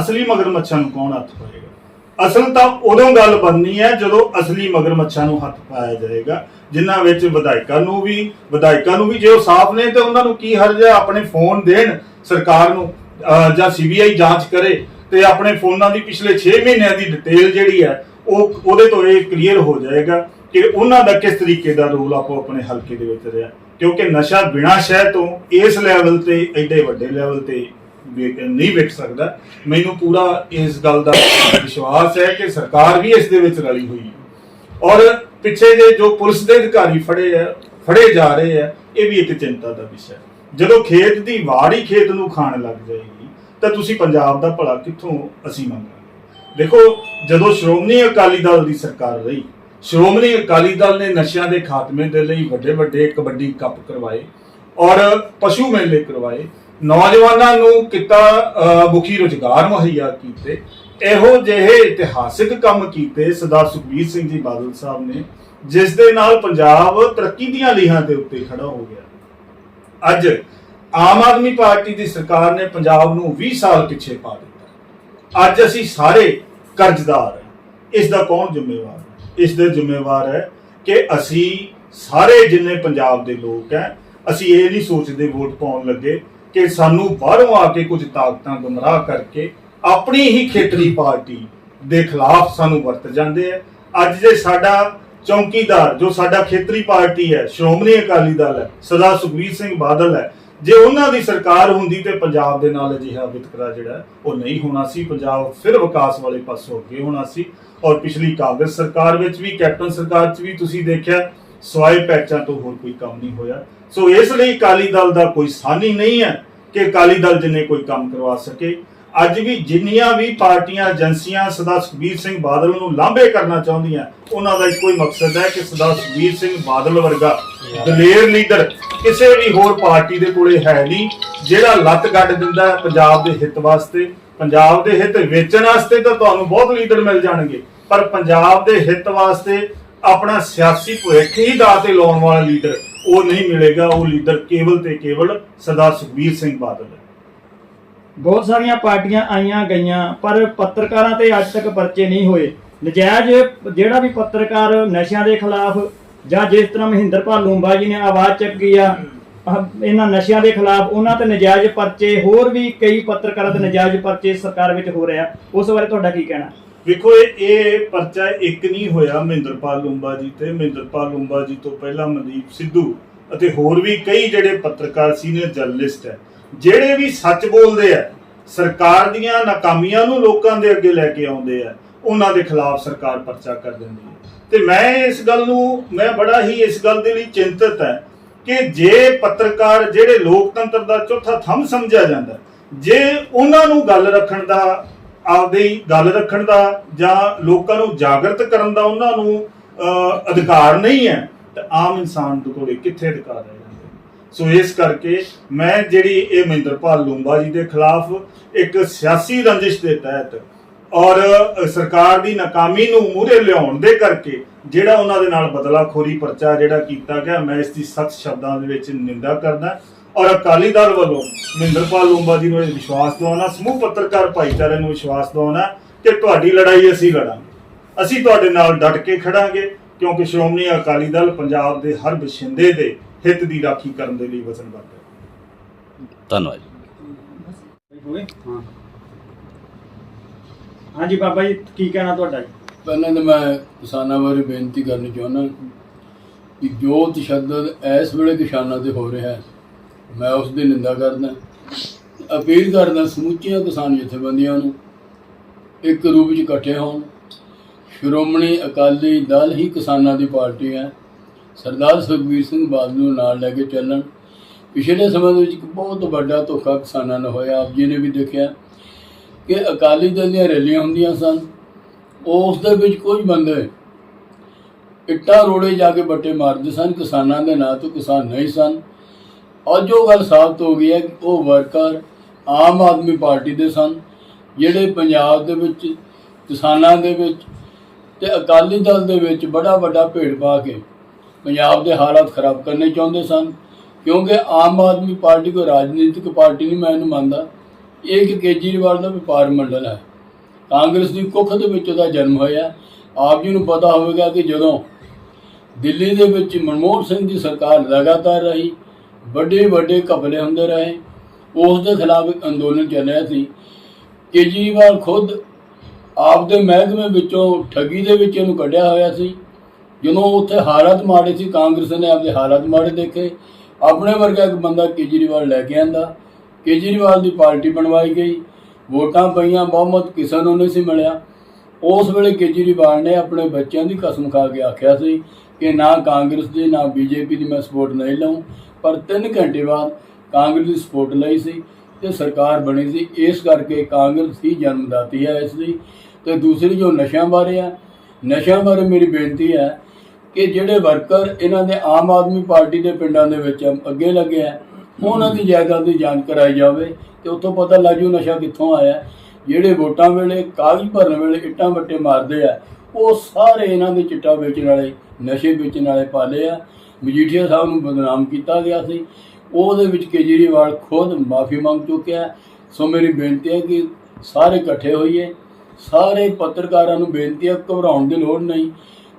ਅਸਲੀ ਮਗਰਮੱਛਾਂ ਨੂੰ ਕੌਣ ਹੱਥ ਪਾਏਗਾ? ਅਸਲ ਤਾਂ ਉਦੋਂ ਗੱਲ ਬਣਨੀ ਹੈ ਜਦੋਂ ਅਸਲੀ ਮਗਰਮੱਛਾਂ ਨੂੰ ਹੱਥ ਪਾਇਆ ਜਾਏਗਾ, ਜਿਨ੍ਹਾਂ ਵਿੱਚ ਵਿਧਾਇਕਾਂ ਨੂੰ ਵੀ, ਵਿਧਾਇਕਾਂ ਨੂੰ ਵੀ ਜੇ ਉਹ ਸਾਫ਼ ਨੇ ਤੇ ਉਹਨਾਂ ਨੂੰ ਕੀ ਹਰਜ ਹੈ ਆਪਣੇ ਫੋਨ ਦੇਣ ਸਰਕਾਰ ਨੂੰ ਜਾਂ ਸੀਬੀਆਈ ਜਾਂਚ ਕਰੇ ਤੇ ਆਪਣੇ ਫੋਨਾਂ ਦੀ ਪਿਛਲੇ 6 ਮਹੀਨਿਆਂ ਦੀ ਡਿਟੇਲ ਜਿਹੜੀ ਹੈ, ਉਹ ਉਹਦੇ ਤੋਂ ਇਹ ਕਲੀਅਰ ਹੋ ਜਾਏਗਾ ਕਿ ਉਹਨਾਂ ਦਾ ਕਿਸ ਤਰੀਕੇ ਦਾ ਰੋਲ ਆਪੋ ਆਪਣੇ ਹਲਕੇ ਦੇ ਵਿੱਚ ਰਿਹਾ। ਕਿਉਂਕਿ ਨਸ਼ਾ ਬਿਨਾਂ ਸ਼ਹਿ ਤੋਂ ਇਸ ਲੈਵਲ ਤੇ, ਐਡੇ ਵੱਡੇ ਲੈਵਲ ਤੇ ਵੇ- ਨਹੀਂ ਵਿਕ ਸਕਦਾ। ਮੈਨੂੰ ਪੂਰਾ ਇਸ ਗੱਲ ਦਾ ਵਿਸ਼ਵਾਸ ਹੈ ਕਿ ਸਰਕਾਰ ਵੀ ਇਸ ਦੇ ਵਿੱਚ ਰਲੀ ਹੋਈ ਹੈ। ਔਰ ਪਿੱਛੇ ਦੇ ਜੋ ਪੁਲਿਸ ਦੇ ਅਧਿਕਾਰੀ ਫੜੇ ਆ, ਫੜੇ ਜਾ ਰਹੇ ਆ, ਇਹ ਵੀ ਇੱਕ ਚਿੰਤਾ ਦਾ ਵਿਸ਼ਾ ਹੈ। ਜਦੋਂ ਖੇਤ ਦੀ ਵਾੜੀ ਖੇਤ ਨੂੰ ਖਾਣ ਲੱਗ ਜਾਏਗੀ, ਤਾਂ ਤੁਸੀਂ ਪੰਜਾਬ ਦਾ ਭਲਾ ਕਿੱਥੋਂ ਅਸੀਂ ਮੰਗਾਂਗੇ? ਦੇਖੋ, ਜਦੋਂ ਸ਼੍ਰੋਮਣੀ ਅਕਾਲੀ ਦਲ ਦੀ ਸਰਕਾਰ ਰਹੀ, ਸ਼੍ਰੋਮਣੀ ਅਕਾਲੀ ਦਲ ਨੇ ਨਸ਼ਿਆਂ ਦੇ ਖਾਤਮੇ ਦੇ ਲਈ ਵੱਡੇ ਵੱਡੇ ਕਬੱਡੀ ਕੱਪ ਕਰਵਾਏ ਔਰ ਪਸ਼ੂ ਮੇਲੇ ਕਰਵਾਏ। ਨੌਜਵਾਨਾਂ ਨੂੰ ਕਿੱਤਾ ਮੁਖੀ ਰੁਜ਼ਗਾਰ ਮੁਹੱਈਆ ਕੀਤੇ। ਇਹੋ ਜਿਹੇ ਇਤਿਹਾਸਿਕ ਕੰਮ ਕੀਤੇ ਸਰਦਾਰ ਸੁਖਬੀਰ ਸਿੰਘ ਜੀ ਬਾਦਲ ਸਾਹਿਬ ਨੇ, ਜਿਸ ਦੇ ਨਾਲ ਪੰਜਾਬ ਤਰੱਕੀ ਦੀਆਂ ਲੀਹਾਂ ਦੇ ਉੱਤੇ ਖੜਾ ਹੋ ਗਿਆ। ਅੱਜ ਆਮ ਆਦਮੀ ਪਾਰਟੀ ਦੀ ਸਰਕਾਰ ਨੇ ਪੰਜਾਬ ਨੂੰ 20 ਸਾਲ ਪਿੱਛੇ ਪਾ ਦਿੱਤਾ। ਅੱਜ ਅਸੀਂ ਸਾਰੇ ਕਰਜ਼ਦਾਰ ਹਾਂ। ਇਸ ਦਾ ਕੌਣ ਜ਼ਿੰਮੇਵਾਰ ਹੈ? ਇਸ ਦੇ ਜ਼ਿੰਮੇਵਾਰ ਹੈ ਕਿ ਅਸੀਂ ਸਾਰੇ ਜਿੰਨੇ ਪੰਜਾਬ ਦੇ ਲੋਕ ਹੈ, ਅਸੀਂ ਇਹ ਨਹੀਂ ਸੋਚਦੇ ਵੋਟ ਪਾਉਣ ਲੱਗੇ ਕਿ ਸਾਨੂੰ ਬਾਹਰੋਂ ਆ ਕੇ ਕੁਝ ਤਾਕਤਾਂ ਗੁੰਮਰਾਹ ਕਰਕੇ ਆਪਣੀ ਹੀ ਖੇਤਰੀ ਪਾਰਟੀ ਦੇ ਖਿਲਾਫ ਸਾਨੂੰ ਵਰਤ ਜਾਂਦੇ ਆ। ਅੱਜ ਜੇ ਸਾਡਾ ਚੌਕੀਦਾਰ, ਜੋ ਸਾਡਾ ਖੇਤਰੀ ਪਾਰਟੀ ਹੈ, ਸ਼੍ਰੋਮਣੀ ਅਕਾਲੀ ਦਲ ਹੈ, ਸਰਦਾਰ ਸੁਖਬੀਰ ਸਿੰਘ ਬਾਦਲ ਹੈ, ਜੇ ਉਹਨਾਂ ਦੀ ਸਰਕਾਰ ਹੁੰਦੀ ਤੇ ਪੰਜਾਬ ਦੇ ਨਾਲ ਅਜਿਹਾ ਵਿਤਕਰਾ ਜਿਹੜਾ, ਉਹ ਨਹੀਂ ਹੋਣਾ ਸੀ। ਪੰਜਾਬ ਫਿਰ ਵਿਕਾਸ ਵਾਲੇ ਪਾਸੋਂ ਅੱਗੇ ਹੋਣਾ ਸੀ। ਔਰ ਪਿਛਲੀ ਕਾਂਗਰਸ ਸਰਕਾਰ ਵਿੱਚ ਵੀ, ਕੈਪਟਨ ਸਰਕਾਰ 'ਚ ਵੀ ਤੁਸੀਂ ਦੇਖਿਆ, ਸਵਾਏ ਪੈਚਾਂ ਤੋਂ ਹੋਰ ਕੋਈ ਕੰਮ ਨਹੀਂ ਹੋਇਆ। ਸੋ ਇਸ ਲਈ ਅਕਾਲੀ ਦਲ ਦਾ ਕੋਈ ਸਾਨੀ ਨਹੀਂ ਹੈ ਕਿ ਅਕਾਲੀ ਦਲ ਜਿੰਨੇ ਕੋਈ ਕੰਮ ਕਰਵਾ ਸਕੇ। ਅੱਜ ਵੀ ਜਿੰਨੀਆਂ ਵੀ ਪਾਰਟੀਆਂ, ਏਜੰਸੀਆਂ ਸਰਦਾਰ ਸੁਖਬੀਰ ਸਿੰਘ ਬਾਦਲ ਨੂੰ ਲਾਂਭੇ ਕਰਨਾ ਚਾਹੁੰਦੀਆਂ, ਉਹਨਾਂ ਦਾ ਇੱਕੋ ਹੀ ਮਕਸਦ ਹੈ ਕਿ ਸਰਦਾਰ ਸੁਖਬੀਰ ਸਿੰਘ ਬਾਦਲ ਵਰਗਾ ਦਲੇਰ ਲੀਡਰ ਕਿਸੇ ਵੀ ਹੋਰ ਪਾਰਟੀ ਦੇ ਕੋਲੇ ਹੈ ਨਹੀਂ, ਜਿਹੜਾ ਲੱਤ ਗੱਡ ਦਿੰਦਾ ਪੰਜਾਬ ਦੇ ਹਿੱਤ ਵਾਸਤੇ। ਪੰਜਾਬ ਦੇ ਹਿੱਤ ਵੇਚਣ ਵਾਸਤੇ ਤਾਂ ਤੁਹਾਨੂੰ ਬਹੁਤ ਲੀਡਰ ਮਿਲ ਜਾਣਗੇ, ਪਰ ਪੰਜਾਬ ਦੇ ਹਿੱਤ ਵਾਸਤੇ ਆਪਣਾ ਸਿਆਸੀ ਭਵਿੱਖ ਹੀ ਦਾਅ ਤੇ ਲਾਉਣ ਵਾਲਾ ਲੀਡਰ ਉਹ ਨਹੀਂ ਮਿਲੇਗਾ। ਉਹ ਲੀਡਰ ਕੇਵਲ ਤੇ ਕੇਵਲ ਸਰਦਾਰ ਸੁਖਬੀਰ ਸਿੰਘ ਬਾਦਲ ਹੈ। ਬਹੁਤ ਸਾਰੀਆਂ ਪਾਰਟੀਆਂ ਆਈਆਂ ਗਈਆਂ, ਪਰ ਪੱਤਰਕਾਰਾਂ ਤੇ ਅੱਜ ਤੱਕ ਪਰਚੇ ਨਹੀਂ ਹੋਏ। ਨਜਾਇਜ਼ ਜਿਹੜਾ ਵੀ ਪੱਤਰਕਾਰ ਨਸ਼ਿਆਂ ਦੇ ਖਿਲਾਫ ਜਾਂ ਜਿਸ ਤਰ੍ਹਾਂ ਮਹਿੰਦਰਪਾਲ ਲੂੰਬਾ ਜੀ ਨੇ ਆਵਾਜ਼ ਚੱਕੀ ਆ ਇਹਨਾਂ ਨਸ਼ਿਆਂ ਦੇ ਖਿਲਾਫ ਉਹਨਾਂ ਤੇ ਨਜਾਇਜ਼ ਪਰਚੇ, ਹੋਰ ਵੀ ਕਈ ਪੱਤਰਕਾਰਾਂ ਤੇ ਨਜਾਇਜ਼ ਪਰਚੇ ਸਰਕਾਰ ਵਿੱਚ ਹੋ ਰਿਹਾ ਉਸ ਬਾਰੇ ਤੁਹਾਡਾ ਕੀ ਕਹਿਣਾ? ਵੇਖੋ, ਇਹ ਪਰਚਾ ਇੱਕ ਨਹੀਂ ਹੋਇਆ ਮਹਿੰਦਰਪਾਲ ਲੂੰਬਾ ਜੀ ਤੇ। ਮਹਿੰਦਰਪਾਲ ਲੂੰਬਾ ਜੀ ਤੋਂ ਪਹਿਲਾਂ ਮਨਦੀਪ ਸਿੱਧੂ ਅਤੇ ਹੋਰ ਵੀ ਕਈ ਜਿਹੜੇ ਪੱਤਰਕਾਰ ਸੀਨੀਅਰ ਜਰਨਲਿਸਟ ਹੈ, ਜਿਹੜੇ ਵੀ ਸੱਚ ਬੋਲਦੇ ਆ, ਸਰਕਾਰ ਦੀਆਂ ਨਾਕਾਮੀਆਂ ਨੂੰ ਲੋਕਾਂ ਦੇ ਅੱਗੇ ਲੈ ਕੇ ਆਉਂਦੇ ਆ, ਉਹਨਾਂ ਦੇ ਖਿਲਾਫ ਸਰਕਾਰ ਪਰਚਾ ਕਰ ਦਿੰਦੀ ਹੈ। ਤੇ ਮੈਂ ਇਸ ਗੱਲ ਨੂੰ, ਮੈਂ ਬੜਾ ਹੀ ਇਸ ਗੱਲ ਦੇ ਲਈ ਚਿੰਤਤ ਹੈ ਕਿ ਜੇ ਪੱਤਰਕਾਰ ਜਿਹੜੇ ਲੋਕਤੰਤਰ ਦਾ ਚੌਥਾ ਥੰਮ ਸਮਝਿਆ ਜਾਂਦਾ, ਜੇ ਉਹਨਾਂ ਨੂੰ ਗੱਲ ਰੱਖਣ ਦਾ ਆਪਦੇ ਹੀ ਗੱਲ ਰੱਖਣ ਦਾ ਜਾਂ ਲੋਕਾਂ ਨੂੰ ਜਾਗਰਤ ਕਰਨ ਦਾ ਉਹਨਾਂ ਨੂੰ ਅਧਿਕਾਰ ਨਹੀਂ ਹੈ, ਤਾਂ ਆਮ ਇਨਸਾਨ ਦੇ ਕੋਲੇ ਕਿੱਥੇ ਅਧਿਕਾਰ ਹੈ? ਸੋ ਇਸ ਕਰਕੇ ਮੈਂ ਜਿਹੜੀ ਇਹ ਮਹਿੰਦਰਪਾਲ ਲੂੰਬਾ ਜੀ ਦੇ ਖਿਲਾਫ ਇੱਕ ਸਿਆਸੀ ਰੰਜਿਸ਼ ਦੇ ਤਹਿਤ ਔਰ ਸਰਕਾਰ ਦੀ ਨਾਕਾਮੀ ਨੂੰ ਮੂਹਰੇ ਲਿਆਉਣ ਦੇ ਕਰਕੇ ਜਿਹੜਾ ਉਹਨਾਂ ਦੇ ਨਾਲ ਬਦਲਾਖੋਰੀ ਪਰਚਾ ਜਿਹੜਾ ਕੀਤਾ ਗਿਆ, ਮੈਂ ਇਸ ਦੀ ਸਖਤ ਸ਼ਬਦਾਂ ਦੇ ਵਿੱਚ ਨਿੰਦਾ ਕਰਦਾ। ਔਰ ਅਕਾਲੀ ਦਲ ਵੱਲੋਂ ਮਹਿੰਦਰਪਾਲ ਲੂੰਬਾ ਜੀ ਨੂੰ ਇਹ ਵਿਸ਼ਵਾਸ ਦਿਵਾਉਣਾ ਸਮੂਹ ਪੱਤਰਕਾਰ ਭਾਈਚਾਰੇ ਨੂੰ ਵਿਸ਼ਵਾਸ ਦਿਵਾਉਣਾ ਕਿ ਤੁਹਾਡੀ ਲੜਾਈ ਅਸੀਂ ਲੜਾਂਗੇ। ਅਸੀਂ ਤੁਹਾਡੇ ਨਾਲ ਡਟ ਕੇ ਖੜਾਂਗੇ ਕਿਉਂਕਿ ਸ਼੍ਰੋਮਣੀ ਅਕਾਲੀ ਦਲ ਪੰਜਾਬ ਦੇ ਹਰ ਵਸਿੰਦੇ ਦੇ ਹਿੱਤ ਦੀ ਰਾਖੀ ਕਰਨ ਦੇ ਲਈ ਵਚਨਬੱਧ ਹੈ। ਧੰਨਵਾਦ ਜੀ। ਹੋਏ ਹਾਂ। ਹਾਂਜੀ ਬਾਬਾ ਜੀ ਕੀ ਕਹਿਣਾ ਤੁਹਾਡਾ ਜੀ? ਪਹਿਲਾਂ ਤਾਂ ਮੈਂ ਕਿਸਾਨਾਂ ਬਾਰੇ ਬੇਨਤੀ ਕਰਨੀ ਚਾਹੁੰਦਾ ਕਿ ਜੋ ਤਸ਼ੱਦਦ ਇਸ ਵੇਲੇ ਕਿਸਾਨਾਂ ਤੇ ਹੋ ਰਿਹਾ ਹੈ ਮੈਂ ਉਸ ਦੀ ਨਿੰਦਾ ਕਰਦਾ। ਅਪੀਲ ਕਰਦਾ ਸਮੁੱਚੀਆਂ ਕਿਸਾਨ ਜਥੇਬੰਦੀਆਂ ਨੂੰ, ਇੱਕ ਰੂਪ ਵਿੱਚ ਇਕੱਠੇ ਹੋਣ। ਸ਼੍ਰੋਮਣੀ ਅਕਾਲੀ ਦਲ ਹੀ ਕਿਸਾਨਾਂ ਦੀ ਪਾਰਟੀ ਹੈ। ਸਰਦਾਰ ਸੁਖਬੀਰ ਸਿੰਘ ਬਾਦਲ ਨੂੰ ਨਾਲ ਲੈ ਕੇ ਚੱਲਣ। ਪਿਛਲੇ ਸਮੇਂ ਦੇ ਵਿੱਚ ਇੱਕ ਬਹੁਤ ਵੱਡਾ ਧੋਖਾ ਕਿਸਾਨਾਂ ਨਾਲ ਹੋਇਆ। ਆਪ ਜੀ ਨੇ ਵੀ ਦੇਖਿਆ ਕਿ ਅਕਾਲੀ ਦਲ ਦੀਆਂ ਰੈਲੀਆਂ ਹੁੰਦੀਆਂ ਸਨ। ਉਸ ਦੇ ਵਿੱਚ ਕੁਝ ਬੰਦੇ ਇੱਟਾਂ ਰੋੜੇ ਜਾ ਕੇ ਬੱਟੇ ਮਾਰਦੇ ਸਨ। ਕਿਸਾਨਾਂ ਦੇ ਨਾਂ ਤੋਂ ਕਿਸਾਨ ਨਹੀਂ ਸਨ। ਅੱਜ ਉਹ ਗੱਲ ਸਾਬਤ ਹੋ ਗਈ ਹੈ ਕਿ ਉਹ ਵਰਕਰ ਆਮ ਆਦਮੀ ਪਾਰਟੀ ਦੇ ਸਨ, ਜਿਹੜੇ ਪੰਜਾਬ ਦੇ ਵਿੱਚ, ਕਿਸਾਨਾਂ ਦੇ ਵਿੱਚ ਤੇ ਅਕਾਲੀ ਦਲ ਦੇ ਵਿੱਚ ਬੜਾ ਵੱਡਾ ਭੇੜ ਪਾ ਕੇ ਪੰਜਾਬ ਦੇ ਹਾਲਾਤ ਖਰਾਬ ਕਰਨੇ ਚਾਹੁੰਦੇ ਸਨ, ਕਿਉਂਕਿ ਆਮ ਆਦਮੀ ਪਾਰਟੀ ਕੋਈ ਰਾਜਨੀਤਿਕ ਪਾਰਟੀ ਨਹੀਂ, ਮੈਂ ਇਹਨੂੰ ਮੰਨਦਾ। ਇਹ ਇੱਕ ਕੇਜਰੀਵਾਲ ਦਾ ਵਪਾਰ ਮੰਡਲ ਹੈ। ਕਾਂਗਰਸ ਦੀ ਕੁੱਖ ਦੇ ਵਿੱਚ ਉਹਦਾ ਜਨਮ ਹੋਇਆ। ਆਪ ਜੀ ਨੂੰ ਪਤਾ ਹੋਵੇਗਾ ਕਿ ਜਦੋਂ ਦਿੱਲੀ ਦੇ ਵਿੱਚ ਮਨਮੋਹਨ ਸਿੰਘ ਦੀ ਸਰਕਾਰ ਲਗਾਤਾਰ ਰਹੀ ਵੱਡੇ ਵੱਡੇ ਘਪਲੇ ਹੁੰਦੇ ਰਹੇ। ਉਸ ਦੇ ਖਿਲਾਫ ਅੰਦੋਲਨ ਚੱਲਿਆ ਸੀ। ਕੇਜਰੀਵਾਲ ਖੁਦ ਆਪ ਦੇ ਮਹਿਕਮੇ ਵਿੱਚੋਂ ਠੱਗੀ ਦੇ ਵਿੱਚ ਇਹਨੂੰ ਕੱਢਿਆ ਹੋਇਆ ਸੀ। ਜਦੋਂ ਉੱਥੇ ਹਾਲਾਤ ਮਾੜੇ ਸੀ, ਕਾਂਗਰਸ ਨੇ ਆਪਦੇ ਹਾਲਾਤ ਮਾੜੇ ਦੇਖੇ। ਆਪਣੇ ਵਰਗਾ ਇੱਕ ਬੰਦਾ ਕੇਜਰੀਵਾਲ ਲੈ ਕੇ ਆਂਦਾ। ਕੇਜਰੀਵਾਲ ਦੀ ਪਾਰਟੀ ਬਣਵਾਈ ਗਈ। ਵੋਟਾਂ ਪਈਆਂ, ਬਹੁਮਤ ਕਿਸੇ ਨੂੰ ਨਹੀਂ ਸੀ ਮਿਲਿਆ। ਉਸ ਵੇਲੇ ਕੇਜਰੀਵਾਲ ਨੇ ਆਪਣੇ ਬੱਚਿਆਂ ਦੀ ਕਸਮ ਖਾ ਕੇ ਆਖਿਆ ਸੀ ਕਿ ਨਾ ਕਾਂਗਰਸ ਦੀ, ਨਾ ਬੀਜੇਪੀ ਦੀ ਮੈਂ ਸਪੋਰਟ ਨਹੀਂ ਲਵਾਂ ਪਰ 3 ਘੰਟੇ ਬਾਅਦ ਕਾਂਗਰਸ ਦੀ ਸਪੋਰਟ ਲਈ ਸੀ ਤੇ ਸਰਕਾਰ ਬਣੀ ਸੀ। ਇਸ ਕਰਕੇ ਕਾਂਗਰਸ ਹੀ ਜਨਮਦਾਤੀ ਹੈ ਇਸ ਦੀ ਤੇ ਦੂਸਰੀ ਜੋ ਨਸ਼ਿਆਂ ਬਾਰੇ ਆ, ਨਸ਼ਿਆਂ ਬਾਰੇ ਮੇਰੀ ਬੇਨਤੀ ਹੈ ਕਿ ਜਿਹੜੇ ਵਰਕਰ ਇਹਨਾਂ ਦੇ ਆਮ ਆਦਮੀ ਪਾਰਟੀ ਦੇ ਪਿੰਡਾਂ ਦੇ ਵਿੱਚ ਅੱਗੇ ਲੱਗੇ ਆ, ਉਹਨਾਂ ਦੀ ਜਾਇਦਾਦ ਦੀ ਜਾਂਚ ਕਰਾਈ ਜਾਵੇ ਤੇ ਉੱਥੋਂ ਪਤਾ ਲੱਗ ਜੂ ਨਸ਼ਾ ਕਿੱਥੋਂ ਆਇਆ। ਜਿਹੜੇ ਵੋਟਾਂ ਵੇਲੇ, ਕਾਗਜ਼ ਭਰਨ ਵੇਲੇ ਇੱਟਾਂ ਵੱਟੇ ਮਾਰਦੇ ਆ, ਉਹ ਸਾਰੇ ਇਹਨਾਂ ਦੇ ਚਿੱਟਾ ਵੇਚਣ ਵਾਲੇ, ਨਸ਼ੇ ਵੇਚਣ ਵਾਲੇ ਪਾਲੇ ਆ। ਮਜੀਠੀਆ ਸਾਹਿਬ ਨੂੰ ਬਦਨਾਮ ਕੀਤਾ ਗਿਆ ਸੀ। ਉਹਦੇ ਵਿੱਚ ਕੇਜਰੀਵਾਲ ਖੁਦ ਮਾਫੀ ਮੰਗ ਚੁੱਕਿਆ ਸੋ ਮੇਰੀ ਬੇਨਤੀ ਹੈ ਕਿ ਸਾਰੇ ਇਕੱਠੇ ਹੋਈਏ। ਸਾਰੇ ਪੱਤਰਕਾਰਾਂ ਨੂੰ ਬੇਨਤੀ ਹੈ, ਘਬਰਾਉਣ ਦੀ ਲੋੜ ਨਹੀਂ।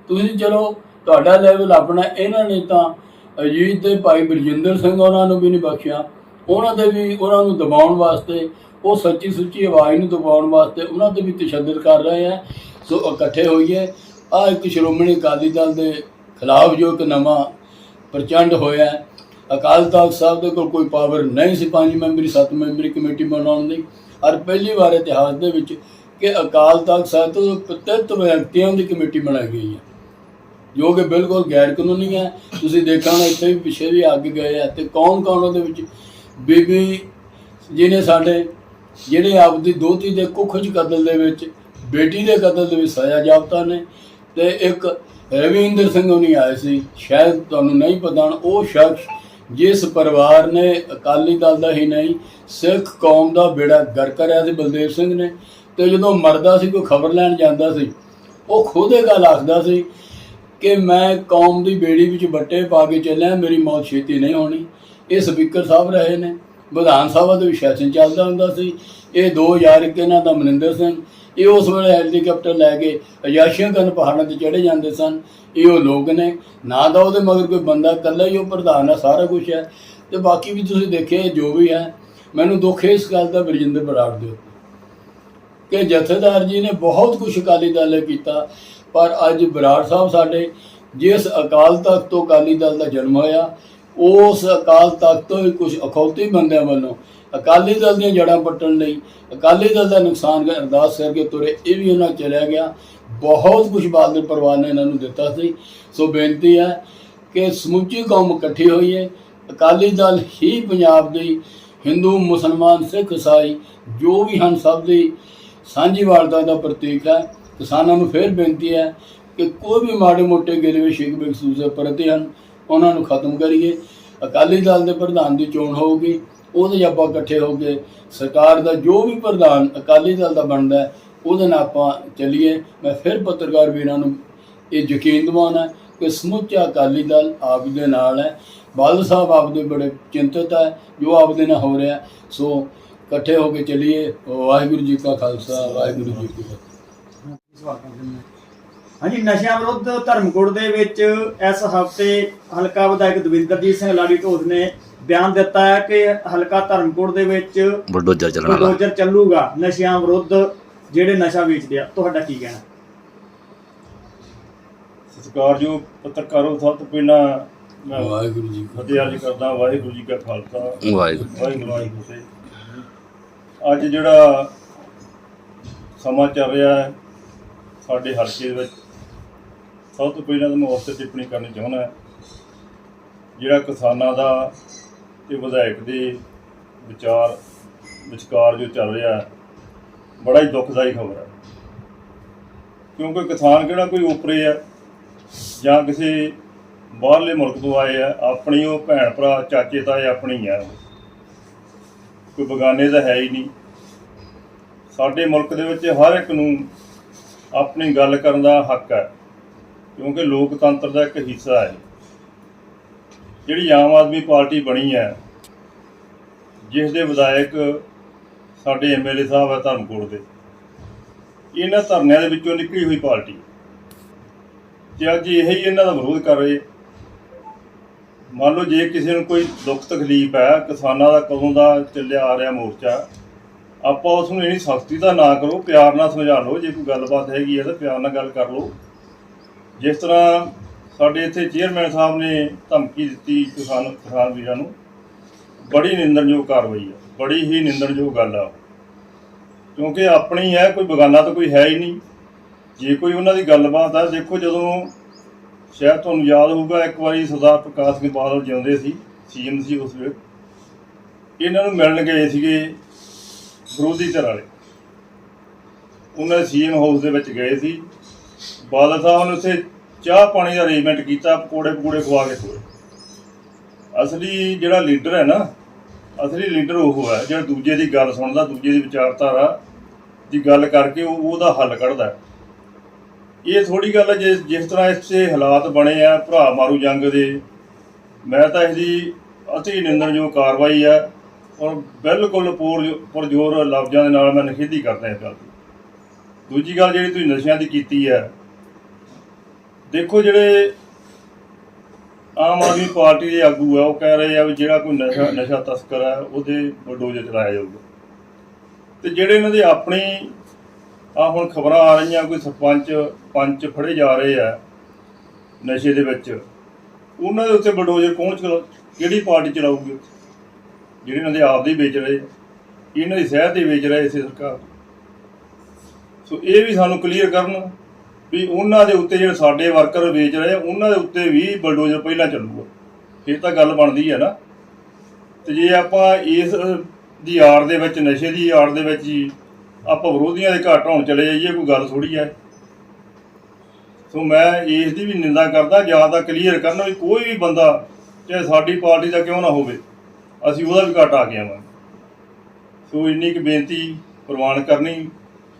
ਤੁਸੀਂ ਚਲੋ, ਤੁਹਾਡਾ ਲੈਵਲ ਆਪਣਾ ਇਹਨਾਂ ਨੇ ਤਾਂ ਅਜੀਤ ਦੇ ਭਾਈ ਬਲਜਿੰਦਰ ਸਿੰਘ ਉਹਨਾਂ ਨੂੰ ਵੀ ਨਹੀਂ ਬਖਸ਼ਿਆ। ਉਹਨਾਂ ਦੇ ਵੀ ਉਹਨਾਂ ਨੂੰ ਦਬਾਉਣ ਵਾਸਤੇ, ਉਹ ਸੱਚੀ ਸੁੱਚੀ ਆਵਾਜ਼ ਨੂੰ ਦਬਾਉਣ ਵਾਸਤੇ ਉਹਨਾਂ ਤੇ ਵੀ ਤਸ਼ੱਦਦ ਕਰ ਰਹੇ ਆ ਸੋ ਇਕੱਠੇ ਹੋਈਏ। ਆ ਇੱਕ ਸ਼੍ਰੋਮਣੀ ਅਕਾਲੀ ਦਲ ਦੇ ਖਿਲਾਫ ਜੋ ਇੱਕ ਨਵਾਂ ਪ੍ਰਚੰਡ ਹੋਇਆ ਅਕਾਲ ਤਖਤ ਸਾਹਿਬ ਦੇ ਕੋਲ ਕੋਈ ਪਾਵਰ ਨਹੀਂ ਸੀ, ਪੰਜ ਮੈਂਬਰੀ, ਸੱਤ ਮੈਂਬਰੀ ਕਮੇਟੀ ਬਣਾਉਣ ਦੀ। ਔਰ ਪਹਿਲੀ ਵਾਰ ਇਤਿਹਾਸ ਦੇ ਵਿੱਚ ਕਿ ਅਕਾਲ ਤਖਤ ਸਾਹਿਬ ਤੋਂ ਪ੍ਰਤਿਤ ਵਿਅਕਤੀਆਂ ਦੀ ਕਮੇਟੀ ਬਣਾਈ ਗਈ ਹੈ। ਜੋ ਕਿ ਬਿਲਕੁਲ ਗੈਰ ਕਾਨੂੰਨੀ ਹੈ। ਤੁਸੀਂ ਦੇਖਣਾ ਇੱਥੇ ਵੀ ਪਿੱਛੇ ਵੀ ਅੱਗ ਗਏ ਆ ਤੇ ਕੌਣ ਕੌਣ ਉਹਦੇ ਵਿੱਚ ਬੀਬੀ ਜਿਹਨੇ ਸਾਡੇ, ਜਿਹੜੇ ਆਪਦੀ ਦੋਤੀ ਦੇ ਕੁੱਖ ਕਤਲ ਦੇ ਵਿੱਚ, ਬੇਟੀ ਦੇ ਕਤਲ ਦੇ ਵਿੱਚ ਸਜ਼ਾ ਜਾਪਤਾ ਨੇ ਤੇ ਇੱਕ ਰਵਿੰਦਰ ਸਿੰਘ ਉਹਨੀ ਆਏ ਸੀ। ਸ਼ਾਇਦ ਤੁਹਾਨੂੰ ਨਹੀਂ ਪਤਾ ਉਹ ਸ਼ਖਸ ਜਿਸ ਪਰਿਵਾਰ ਨੇ ਅਕਾਲੀ ਦਲ ਦਾ ਹੀ ਨਹੀਂ, ਸਿੱਖ ਕੌਮ ਦਾ ਬੇੜਾ ਗਰ ਕਰਿਆ ਸੀ ਬਲਦੇਵ ਸਿੰਘ ਨੇ ਤੇ ਜਦੋਂ ਮਰਦਾ ਸੀ, ਕੋਈ ਖਬਰ ਲੈਣ ਜਾਂਦਾ ਸੀ, ਉਹ ਖੁਦ ਇਹ ਗੱਲ ਆਖਦਾ ਸੀ ਕਿ ਮੈਂ ਕੌਮ ਦੀ ਬੇੜੀ ਵਿੱਚ ਬੱਟੇ ਪਾ ਕੇ ਚੱਲਿਆ, ਮੇਰੀ ਮੌਤ ਛੇਤੀ ਨਹੀਂ ਹੋਣੀ। ਇਹ ਸਪੀਕਰ ਸਾਹਿਬ ਰਹੇ ਨੇ। ਵਿਧਾਨ ਸਭਾ ਦੇ ਵਿੱਚ ਸੈਸ਼ਨ ਚੱਲਦਾ ਹੁੰਦਾ ਸੀ। ਇਹ 2001 ਇਹਨਾਂ ਦਾ ਮਨਿੰਦਰ ਸਿੰਘ, ਇਹ ਉਸ ਵੇਲੇ ਹੈਲੀਕਾਪਟਰ ਲੈ ਕੇ ਅਜਾਸ਼ੀਆਂ ਕਰਨ ਪਹਾੜਾਂ ਤੇ ਚੜੇ ਜਾਂਦੇ ਸਨ। ਇਹ ਉਹ ਲੋਕ ਨੇ, ਨਾ ਤਾਂ ਉਹਦੇ ਮਗਰ ਕੋਈ ਬੰਦਾ ਇਕੱਲਾ ਹੀ ਉਹ ਪ੍ਰਧਾਨ ਹੈ ਸਾਰਾ ਕੁਝ ਹੈ ਤੇ ਬਾਕੀ ਵੀ ਤੁਸੀਂ ਦੇਖਿਆ ਜੋ ਵੀ ਹੈ ਮੈਨੂੰ ਦੁੱਖ ਹੈ ਇਸ ਗੱਲ ਦਾ ਬਰਜਿੰਦਰ ਬਰਾੜ ਦੇ ਉੱਤੇ। ਕਿ ਜਥੇਦਾਰ ਜੀ ਨੇ ਬਹੁਤ ਕੁਝ ਅਕਾਲੀ ਦਲ ਨੇ ਕੀਤਾ, ਪਰ ਅੱਜ ਬਰਾੜ ਸਾਹਿਬ ਸਾਡੇ, ਜਿਸ ਅਕਾਲ ਤਖਤ ਤੋਂ ਅਕਾਲੀ ਦਲ ਦਾ ਜਨਮ ਹੋਇਆ ਉਸ ਅਕਾਲ ਤਖਤ ਤੋਂ ਹੀ ਕੁਝ ਅਖੌਤੀ ਬੰਦਿਆਂ ਵੱਲੋਂ ਅਕਾਲੀ ਦਲ ਦੀਆਂ ਜੜ੍ਹਾਂ ਪੱਟਣ ਲਈ, ਅਕਾਲੀ ਦਲ ਦਾ ਨੁਕਸਾਨ ਅਰਦਾਸ ਕਰਕੇ ਤੁਰੇ, ਇਹ ਵੀ ਉਹਨਾਂ ਚਲਿਆ ਗਿਆ। ਬਹੁਤ ਕੁਝ ਬਾਦਲ ਪਰਿਵਾਰ ਨੇ ਇਹਨਾਂ ਨੂੰ ਦਿੱਤਾ ਸੀ। ਸੋ ਬੇਨਤੀ ਹੈ ਕਿ ਸਮੁੱਚੀ ਕੌਮ ਇਕੱਠੀ ਹੋਈ ਹੈ। ਅਕਾਲੀ ਦਲ ਹੀ ਪੰਜਾਬ ਦੀ ਹਿੰਦੂ, ਮੁਸਲਮਾਨ, ਸਿੱਖ, ਇਸਾਈ, ਜੋ ਵੀ ਹਨ, ਸਭ ਦੀ ਸਾਂਝੀ ਵਾਰਤਾ ਦਾ ਪ੍ਰਤੀਕ ਹੈ। ਕਿਸਾਨਾਂ ਨੂੰ ਫਿਰ ਬੇਨਤੀ ਹੈ ਕਿ ਕੋਈ ਵੀ ਮਾੜੇ ਮੋਟੇ ਗਿਲਵੇ ਸ਼ਿਕਵੇ ਸੂਜ਼ੇ ਪ੍ਰਤੀ ਹਨ ਉਹਨਾਂ ਨੂੰ ਖਤਮ ਕਰੀਏ। ਅਕਾਲੀ ਦਲ ਦੇ ਪ੍ਰਧਾਨ ਦੀ ਚੋਣ ਹੋਊਗੀ, ਉਹਦੇ 'ਚ ਆਪਾਂ ਇਕੱਠੇ ਹੋ ਕੇ ਸਰਕਾਰ ਦਾ ਜੋ ਵੀ ਪ੍ਰਧਾਨ ਅਕਾਲੀ ਦਲ ਦਾ ਬਣਦਾ ਉਹਦੇ ਨਾਲ ਆਪਾਂ ਚੱਲੀਏ। ਮੈਂ ਫਿਰ ਪੱਤਰਕਾਰ ਵੀਰਾਂ ਨੂੰ ਇਹ ਯਕੀਨ ਦਿਵਾਉਣਾ ਕਿ ਸਮੁੱਚਾ ਅਕਾਲੀ ਦਲ ਆਪ ਦੇ ਨਾਲ ਹੈ। ਬਾਦਲ ਸਾਹਿਬ ਆਪ ਦੇ ਬੜੇ ਚਿੰਤਤ ਹੈ, ਜੋ ਆਪ ਦੇ ਨਾਲ ਹੋ ਰਿਹਾ ਸੋ ਇਕੱਠੇ ਹੋ ਕੇ ਚੱਲੀਏ। ਵਾਹਿਗੁਰੂ ਜੀ ਕਾ ਖਾਲਸਾ, ਵਾਹਿਗੁਰੂ ਜੀ ਕੀ ਫਤਿਹ। ਹਾਂਜੀ ਨਸ਼ਿਆਂ ਵਿਰੁੱਧ ਧਰਮਕੋਟ ਦੇ ਵਿੱਚ ਇਸ ਹਫ਼ਤੇ ਹਲਕਾ ਵਿਧਾਇਕ ਦਵਿੰਦਰਜੀਤ ਸਿੰਘ ਲਾੜੀ ਢੋਦ ਨੇ ਬਿਆਨ ਦਿੱਤਾ ਹੈ ਕਿ ਹਲਕਾ ਧਰਮਕੋਟ ਦੇ ਵਿੱਚ ਬੁਲਡੋਜ਼ਰ ਚੱਲਣ ਵਾਲਾ। ਬੁਲਡੋਜ਼ਰ ਚੱਲੂਗਾ ਨਸ਼ਿਆਂ ਵਿਰੁੱਧ ਜਿਹੜੇ ਨਸ਼ਾ ਵੇਚਦੇ ਆ ਤੁਹਾਡਾ ਕੀ ਕਹਿਣਾ? ਸਤਿਕਾਰਯੋਗ ਪੱਤਰਕਾਰੋ ਸਭ ਤੋਂ ਪਹਿਲਾਂ ਮੈਂ ਵਾਹਿਗੁਰੂ ਜੀ ਕਾ ਫਤਿਹ ਅਰਜ਼ ਕਰਦਾ ਵਾਹਿਗੁਰੂ ਜੀ ਕਾ ਖਾਲਸਾ। ਵਾਹਿਗੁਰੂ। ਵਾਹਿਗੁਰੂ ਜੀ ਕੀ ਫਤਿਹ। ਅੱਜ ਜਿਹੜਾ ਸਮਾਂ ਚੱਲ ਰਿਹਾ ਹੈ ਸਾਡੇ ਹਲਕੇ ਦੇ ਵਿੱਚ ਸਭ ਤੋਂ ਪਹਿਲਾਂ ਤਾਂ ਮੈਂ ਉਸ ਤੇ ਟਿੱਪਣੀ ਕਰਨੀ ਚਾਹੁੰਦਾ ਜਿਹੜਾ ਕਿਸਾਨਾਂ ਦਾ ਤੇ ਵਿਧਾਇਕ ਦੇ ਵਿਚਾਰ, ਵਿਚਕਾਰ ਜੋ ਚੱਲ ਰਿਹਾ ਬੜਾ ਹੀ ਦੁਖਦਾਈ ਖਬਰ ਹੈ। ਕਿਉਂਕਿ ਕਿਸਾਨ ਕਿਹੜਾ ਕੋਈ ਓਪਰੇ ਆ ਜਾਂ ਕਿਸੇ ਬਾਹਰਲੇ ਮੁਲਕ ਤੋਂ ਆਏ ਆ ਆਪਣੀ ਉਹ ਭੈਣ ਭਰਾ, ਚਾਚੇ, ਤਾਏ ਆਪਣੀ ਆ ਕੋਈ ਬਗਾਨੇ ਦਾ ਹੈ ਹੀ ਨਹੀਂ। ਸਾਡੇ ਮੁਲਕ ਦੇ ਵਿੱਚ ਹਰ ਇੱਕ ਨੂੰ ਆਪਣੀ ਗੱਲ ਕਰਨ ਦਾ ਹੱਕ ਹੈ। ਕਿਉਂਕਿ ਲੋਕਤੰਤਰ ਦਾ ਇੱਕ ਹਿੱਸਾ ਹੈ। ਜਿਹੜੀ ਆਮ ਆਦਮੀ ਪਾਰਟੀ ਬਣੀ ਹੈ, ਜਿਸ ਦੇ ਵਿਧਾਇਕ ਸਾਡੇ ਐਮਐਲਏ ਸਾਹਿਬ ਹੈ ਧਰਮਕੋਟ ਦੇ, ਇਹਨਾਂ ਧਰਨਿਆਂ ਦੇ ਵਿੱਚੋਂ ਨਿਕਲੀ ਹੋਈ ਪਾਰਟੀ। ਤੇ ਅੱਜ ਇਹ ਹੀ ਇਹਨਾਂ ਦਾ ਵਿਰੋਧ ਕਰ ਰਹੇ। ਮੰਨ ਲਓ ਜੇ ਕਿਸੇ ਨੂੰ ਕੋਈ ਦੁੱਖ ਤਕਲੀਫ ਹੈ, ਕਿਸਾਨਾਂ ਦਾ ਕਦੋਂ ਦਾ ਚੱਲਿਆ ਆ ਰਿਹਾ ਮੋਰਚਾ, ਆਪਾਂ ਉਸ ਨੂੰ ਇਨੀ ਸਖਤੀ ਦਾ ਨਾ ਕਰੋ, ਪਿਆਰ ਨਾਲ ਸਮਝਾ ਲਓ, ਜੇ ਕੋਈ ਗੱਲਬਾਤ ਹੈਗੀ ਹੈ ਤਾਂ ਪਿਆਰ ਨਾਲ ਗੱਲ ਕਰ ਲਓ। ਜਿਸ ਤਰ੍ਹਾਂ ਸਾਡੇ ਇੱਥੇ ਚੇਅਰਮੈਨ ਸਾਹਿਬ ਨੇ ਧਮਕੀ ਦਿੱਤੀ ਕਿਸਾਨ ਕਿਸਾਨ ਵੀਰਾਂ ਨੂੰ, ਬੜੀ ਨਿੰਦਣਯੋਗ ਕਾਰਵਾਈ ਆ, ਬੜੀ ਹੀ ਨਿੰਦਣਯੋਗ ਗੱਲ ਆ। ਕਿਉਂਕਿ ਆਪਣੀ ਹੈ, ਕੋਈ ਬਗਾਨਾ ਤਾਂ ਕੋਈ ਹੈ ਹੀ ਨਹੀਂ। ਜੇ ਕੋਈ ਉਹਨਾਂ ਦੀ ਗੱਲਬਾਤ ਆ, ਦੇਖੋ ਜਦੋਂ ਸ਼ਾਇਦ ਤੁਹਾਨੂੰ ਯਾਦ ਹੋਊਗਾ, ਇੱਕ ਵਾਰੀ ਸਰਦਾਰ ਪ੍ਰਕਾਸ਼ ਸਿੰਘ ਬਾਦਲ ਜਿਉਂਦੇ ਸੀ, ਸੀਐਮ ਸੀ ਉਸ ਵੇਲੇ। ਇਹਨਾਂ ਨੂੰ ਮਿਲਣ ਗਏ ਸੀਗੇ ਵਿਰੋਧੀ ਧਿਰ ਵਾਲੇ। ਉਹਨਾਂ ਦੇ ਸੀਐਮ ਹਾਊਸ ਦੇ ਵਿੱਚ ਗਏ ਸੀ। ਬਾਦਲ ਸਾਹਿਬ ਨੇ ਉੱਥੇ ਚਾਹ ਪਾਣੀ ਦਾ ਅਰੇਂਜਮੈਂਟ ਕੀਤਾ, ਪਕੌੜੇ ਪਕੌੜੇ ਖਵਾ ਕੇ ਤੋਰੇ ਅਸਲੀ ਜਿਹੜਾ ਲੀਡਰ ਹੈ ਨਾ, ਅਸਲੀ ਲੀਡਰ ਉਹ ਹੈ, ਜਿਹੜਾ ਦੂਜੇ ਦੀ ਗੱਲ ਸੁਣਦਾ, ਦੂਜੇ ਦੀ ਵਿਚਾਰਧਾਰਾ ਦੀ ਗੱਲ ਕਰਕੇ ਉਹ ਉਹਦਾ ਹੱਲ ਕੱਢਦਾ। ਇਹ ਥੋੜੀ ਗੱਲ ਹੈ ਜਿਸ ਜਿਸ ਤਰ੍ਹਾਂ ਇਸੇ ਹਾਲਾਤ ਬਣੇ ਆ, ਭਰਾ ਮਾਰੂ ਜੰਗ ਦੇ, ਮੈਂ ਤਾਂ ਇਹਦੀ ਅਤੀ ਨਿੰਦਣਯੋਗ ਕਾਰਵਾਈ ਹੈ ਔਰ ਬਿਲਕੁਲ ਪੂਰ ਪੁਰਜੋਰ ਲਫ਼ਜ਼ਾਂ ਦੇ ਨਾਲ ਮੈਂ ਨਿਖੇਧੀ ਕਰਦਾ ਇਸ ਗੱਲ ਦੀ। ਦੂਜੀ ਗੱਲ ਜਿਹੜੀ ਤੁਸੀਂ ਨਸ਼ਿਆਂ ਦੀ ਕੀਤੀ ਹੈ, ਦੇਖੋ ਜਿਹੜੇ ਆਮ ਆਦਮੀ ਪਾਰਟੀ ਦੇ ਆਗੂ ਆ, ਉਹ ਕਹਿ ਰਹੇ ਆ ਵੀ ਜਿਹੜਾ ਕੋਈ ਨਸ਼ਾ ਨਸ਼ਾ ਤਸਕਰ ਹੈ ਉਹਦੇ ਬਲਡੋਜ਼ਰ ਚਲਾਇਆ ਜਾਊਗਾ। ਤੇ ਜਿਹੜੇ ਇਹਨਾਂ ਦੇ ਆਪਣੀ, ਆ ਹੁਣ ਖਬਰਾਂ ਆ ਰਹੀਆਂ, ਕੋਈ ਸਰਪੰਚ, ਪੰਚ ਫੜੇ ਜਾ ਰਹੇ ਆ ਨਸ਼ੇ ਦੇ ਵਿੱਚ, ਉਹਨਾਂ ਦੇ ਉੱਤੇ ਬਲਡੋਜ਼ਰ ਕੌਣ ਚਲਾ, ਕਿਹੜੀ ਪਾਰਟੀ ਚਲਾਊਗੀ? ਜਿਹੜੇ ਇਹਨਾਂ ਦੇ ਆਪ ਦੇ ਵੇਚ ਰਹੇ ਇਹਨਾਂ ਦੀ ਸਹਿਤ 'ਤੇ ਵੇਚ ਰਹੇ ਇਸੇ ਸਰਕਾਰ। ਸੋ ਇਹ ਵੀ ਸਾਨੂੰ ਕਲੀਅਰ ਕਰਨ ਵੀ ਉਹਨਾਂ ਦੇ ਉੱਤੇ ਜਿਹੜੇ ਸਾਡੇ ਵਰਕਰ ਵੇਚ ਰਹੇ ਆ, ਉਹਨਾਂ ਦੇ ਉੱਤੇ ਵੀ ਬਲਡੋਜ਼ਰ ਪਹਿਲਾਂ ਚੱਲੂਗਾ। ਫਿਰ ਤਾਂ ਗੱਲ ਬਣਦੀ ਹੈ ਨਾ। ਤੇ ਜੇ ਆਪਾਂ ਇਸ ਦੀ ਆੜ ਦੇ ਵਿੱਚ ਨਸ਼ੇ ਦੀ ਆੜ ਦੇ ਵਿੱਚ ਹੀ ਆਪਾਂ ਵਿਰੋਧੀਆਂ ਦੇ ਘਰ ਹੋਣ ਚਲੇ ਜਾਈਏ ਕੋਈ ਗੱਲ ਥੋੜੀ ਹੈ। ਸੋ ਮੈਂ ਇਸ ਦੀ ਵੀ ਨਿੰਦਾ ਕਰਦਾ ਜਾਂ ਤਾਂ ਕਲੀਅਰ ਕਰਨ ਵੀ ਕੋਈ ਵੀ ਬੰਦਾ ਚਾਹੇ ਸਾਡੀ ਪਾਰਟੀ ਦਾ ਕਿਉਂ ਨਾ ਹੋਵੇ ਅਸੀਂ ਉਹਦਾ ਵੀ ਘਾਟ ਆ ਕੇ ਆਵਾਂਗੇ। ਸੋ ਇੰਨੀ ਕੁ ਬੇਨਤੀ ਪ੍ਰਵਾਨ ਕਰਨੀ।